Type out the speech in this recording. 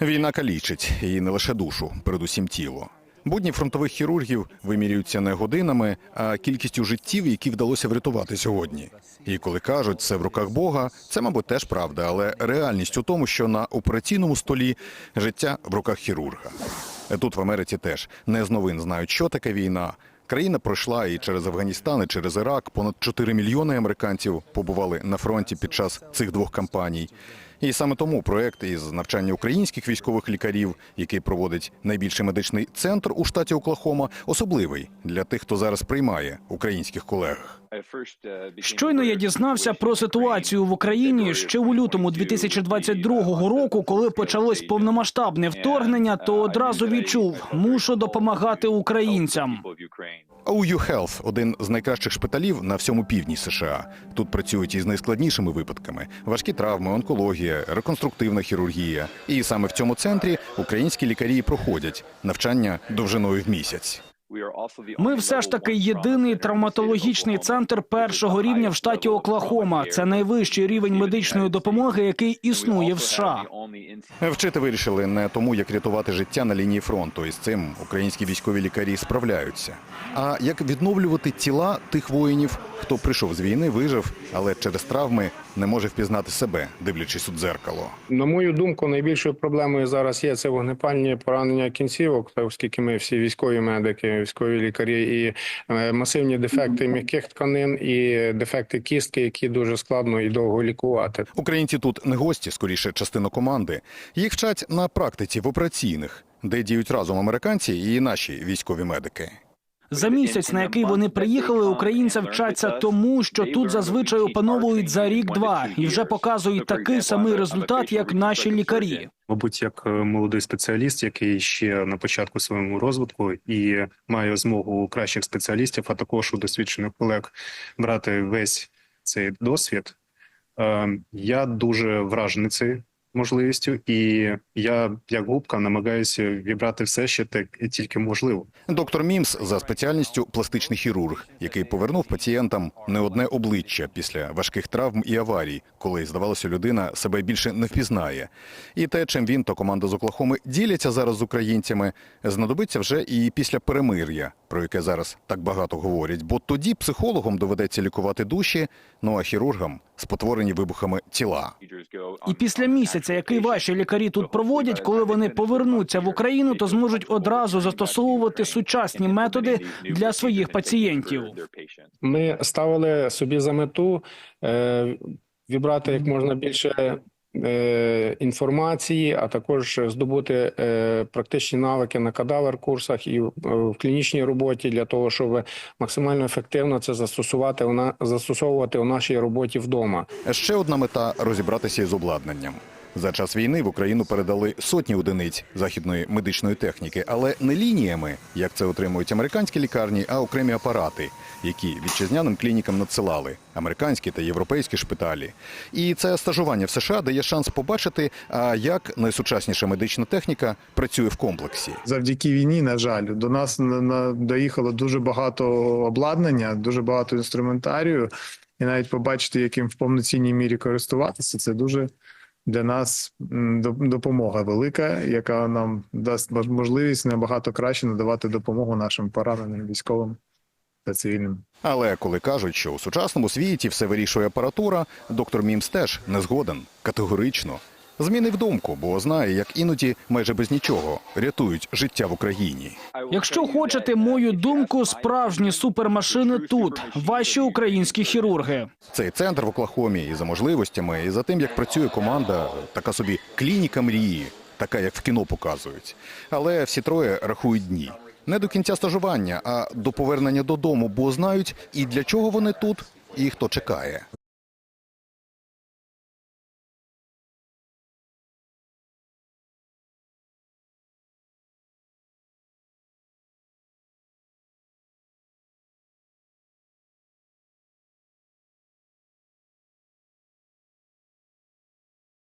Війна калічить і не лише душу, передусім тіло. Будні фронтових хірургів вимірюються не годинами, а кількістю життів, які вдалося врятувати сьогодні. І коли кажуть, це в руках Бога, це, мабуть, теж правда, але реальність у тому, що на операційному столі життя в руках хірурга. Тут в Америці теж не з новин знають, що таке війна. Країна пройшла і через Афганістан, і через Ірак. Понад 4 мільйони американців побували на фронті під час цих двох кампаній. І саме тому проект із навчання українських військових лікарів, який проводить найбільший медичний центр у штаті Оклахома, особливий для тих, хто зараз приймає українських колег. Щойно я дізнався про ситуацію в Україні ще у лютому 2022 року, коли почалось повномасштабне вторгнення, то одразу відчув, мушу допомагати українцям. OU Health – один з найкращих шпиталів на всьому півдні США. Тут працюють із найскладнішими випадками: важкі травми, онкологія, реконструктивна хірургія. І саме в цьому центрі українські лікарі проходять навчання довжиною в місяць. Ми все ж таки єдиний травматологічний центр першого рівня в штаті Оклахома. Це найвищий рівень медичної допомоги, який існує в США. Вчити вирішили не тому, як рятувати життя на лінії фронту, і з цим українські військові лікарі справляються. А як відновлювати тіла тих воїнів, хто прийшов з війни, вижив, але через травми не може впізнати себе, дивлячись у дзеркало. На мою думку, найбільшою проблемою зараз є це вогнепальні поранення кінцівок, оскільки ми всі військові медики, військові лікарі, і е, масивні дефекти м'яких тканин, і дефекти кістки, які дуже складно і довго лікувати. Українці тут не гості, скоріше частина команди. Їх вчать на практиці в операційних, де діють разом американці і наші військові медики. За місяць, на який вони приїхали, українці вчаться тому, що тут зазвичай опановують за рік-два і вже показують такий самий результат, як наші лікарі. мабуть, як е, молодий спеціаліст, який ще на початку своєму розвитку і має змогу кращих спеціалістів, а також у досвідчених колег брати весь цей досвід. Е, Я дуже вражений цією можливістю, і я, як губка, намагаюся вібрати все, що так тільки можливо. Доктор Мімс за спеціальністю пластичний хірург, який повернув пацієнтам не одне обличчя після важких травм і аварій, коли здавалося, людина себе більше не впізнає. І те, чим він та команда з Оклахоми діляться зараз з українцями, знадобиться вже і після перемир'я, про яке зараз так багато говорять. Бо тоді психологам доведеться лікувати душі, ну а хірургам спотворені вибухами тіла. І після місяця, який ваші лікарі тут проводять, коли вони повернуться в Україну, то зможуть одразу застосовувати сучасні методи для своїх пацієнтів. Ми ставили собі за мету е, вібрати як можна більше інформації, а також здобути е, практичні навики на кадавер курсах і в, в клінічній роботі для того, щоб максимально ефективно це застосувати застосовувати у нашій роботі вдома. Ще одна мета розібратися із обладнанням. За час війни в Україну передали сотні одиниць західної медичної техніки, але не лініями, як це отримують американські лікарні, а окремі апарати, які вітчизняним клінікам надсилали американські та європейські шпиталі. І це стажування в США дає шанс побачити, а як найсучасніша медична техніка працює в комплексі. завдяки війні, на жаль, до нас на, на, доїхало дуже багато обладнання, дуже багато інструментарію, і навіть побачити, яким в повноцінній мірі користуватися, це дуже для нас до- допомога велика, яка нам дасть можливість набагато краще надавати допомогу нашим пораненим військовим та цивільним. Але коли кажуть, що у сучасному світі все вирішує апаратура, доктор Мімс теж не згоден категорично. Змінив думку, бо знає, як іноді майже без нічого рятують життя в Україні. Якщо хочете мою думку, справжні супермашини тут, ваші українські хірурги. Цей центр в Оклахомі і за можливостями, і за тим, як працює команда, така собі клініка мрії, така як в кіно показують. Але всі троє рахують дні. Не до кінця стажування, а до повернення додому, бо знають і для чого вони тут, і хто чекає.